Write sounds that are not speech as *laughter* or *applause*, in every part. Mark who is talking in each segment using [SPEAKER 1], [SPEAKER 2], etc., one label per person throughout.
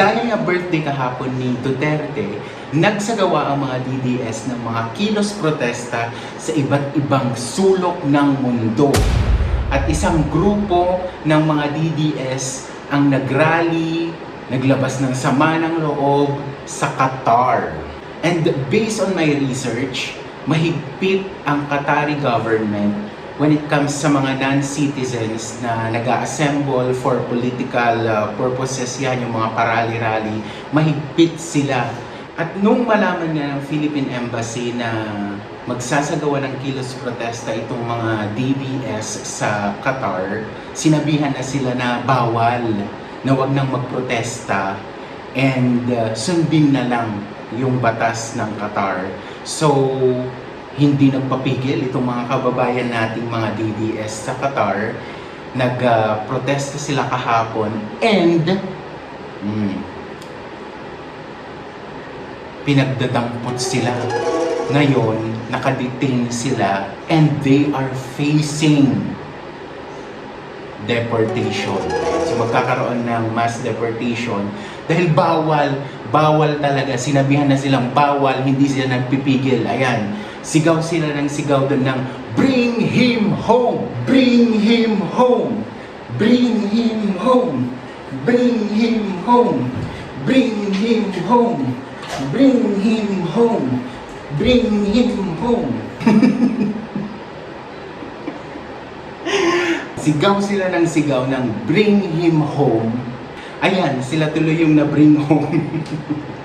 [SPEAKER 1] dahil nga birthday kahapon ni Duterte, nagsagawa ang mga DDS ng mga kilos protesta sa iba't ibang sulok ng mundo. At isang grupo ng mga DDS ang nagrally, naglabas ng sama ng loob sa Qatar. And based on my research, mahigpit ang Qatari government when it comes sa mga non-citizens na nag assemble for political uh, purposes yan, yung mga parali-rally, mahigpit sila. At nung malaman nga ng Philippine Embassy na magsasagawa ng kilos protesta itong mga DBS sa Qatar, sinabihan na sila na bawal, na wag nang magprotesta and uh, sundin na lang yung batas ng Qatar. So, hindi nagpapigil itong mga kababayan nating mga DDS sa Qatar. Nag-protesta sila kahapon and mm, pinagdadampot sila. Ngayon, nakadetain sila and they are facing deportation. So magkakaroon ng mass deportation dahil bawal, bawal talaga. Sinabihan na silang bawal, hindi sila nagpipigil. Ayan, sigaw sila ng sigaw doon ng Bring him home! Bring him home! Bring him home! Bring him home! Bring him home! Bring him home! Bring him home! *laughs* Sigaw sila ng sigaw ng bring him home. Ayan, sila tuloy yung na-bring home. *laughs*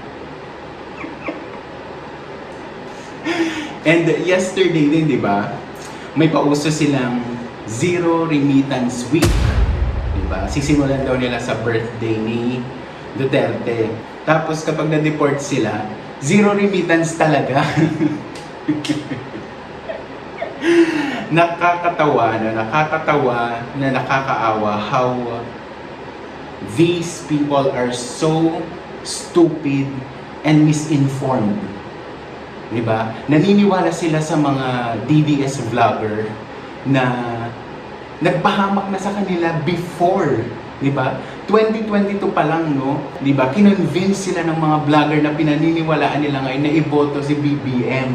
[SPEAKER 1] And yesterday din, di ba? May pauso silang Zero Remittance Week. Di ba? Sisimulan daw nila sa birthday ni Duterte. Tapos kapag na-deport sila, zero remittance talaga. *laughs* nakakatawa na nakakatawa na nakakaawa how these people are so stupid and misinformed. 'Di ba? Naniniwala sila sa mga DDS vlogger na nagpahamak na sa kanila before, 'di ba? 2022 pa lang, no? 'Di ba? Kinonvince sila ng mga vlogger na pinaniniwalaan nila ngayon na iboto si BBM.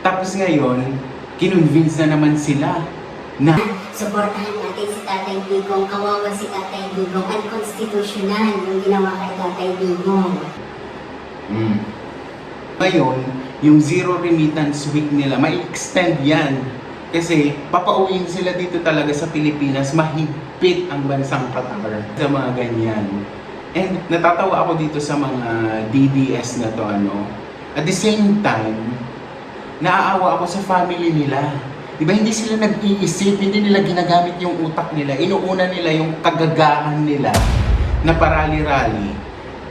[SPEAKER 1] Tapos ngayon, kinonvince na naman sila na
[SPEAKER 2] Suportahan natin si Tatay Digong. Kawawa si Tatay Digong. Unconstitutional yung ginawa kay Tatay Digong.
[SPEAKER 1] Mm. Ngayon, yung zero remittance week nila, may extend yan. Kasi papauwiin sila dito talaga sa Pilipinas, mahigpit ang bansang Qatar sa mga ganyan. And natatawa ako dito sa mga DDS na to ano. At the same time, naaawa ako sa family nila. Di ba hindi sila nag-iisip, hindi nila ginagamit yung utak nila. Inuuna nila yung kagagahan nila na parali-rali.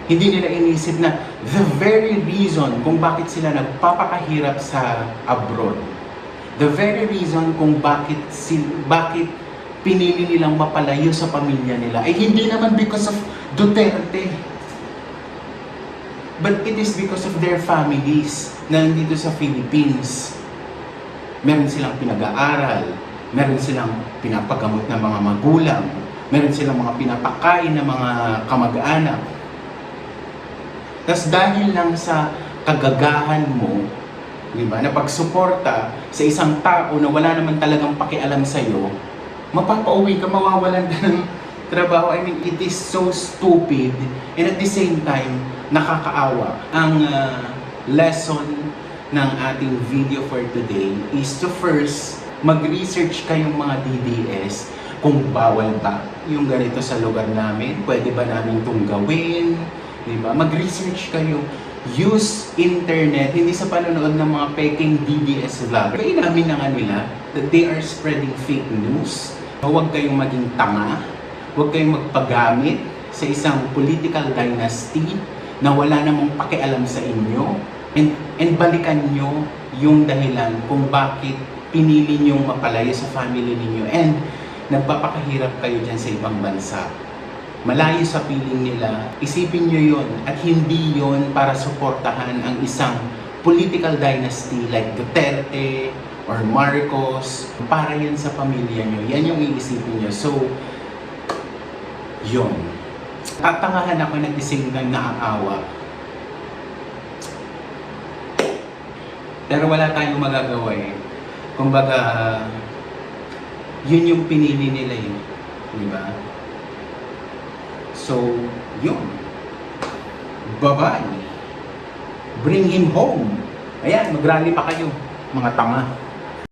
[SPEAKER 1] Hindi nila inisip na the very reason kung bakit sila nagpapakahirap sa abroad. The very reason kung bakit sil bakit pinili nilang mapalayo sa pamilya nila ay hindi naman because of Duterte. But it is because of their families na nandito sa Philippines. Meron silang pinag-aaral, meron silang pinapagamot ng mga magulang, meron silang mga pinapakain ng mga kamag-anak. Tapos dahil lang sa kagagahan mo, di ba, na pagsuporta sa isang tao na wala naman talagang pakialam sa'yo, mapapauwi ka, mawawalan ka ng trabaho. I mean, it is so stupid and at the same time, nakakaawa. Ang uh, lesson ng ating video for today is to first mag-research kayong mga DDS kung bawal ba yung ganito sa lugar namin, pwede ba namin itong gawin, di ba? Mag-research kayo. Use internet, hindi sa panonood ng mga peking DDS vlogger. Kaya namin na nila that they are spreading fake news. Huwag kayong maging tanga, huwag kayong magpagamit sa isang political dynasty na wala namang pakialam sa inyo. And, and balikan nyo yung dahilan kung bakit pinili nyong mapalayo sa family ninyo and nagpapakahirap kayo dyan sa ibang bansa. Malayo sa piling nila, isipin nyo yon at hindi yon para suportahan ang isang political dynasty like Duterte or Marcos. Para yan sa pamilya nyo. Yan yung iisipin nyo. So, yon. Tatangahan ako ng ising ng naaawa. Pero wala tayong magagawa eh. Kumbaga, yun yung pinili nila eh. Di ba? So, yun. Bye-bye. Bring him home. Ayan, mag-rally pa kayo, mga tanga.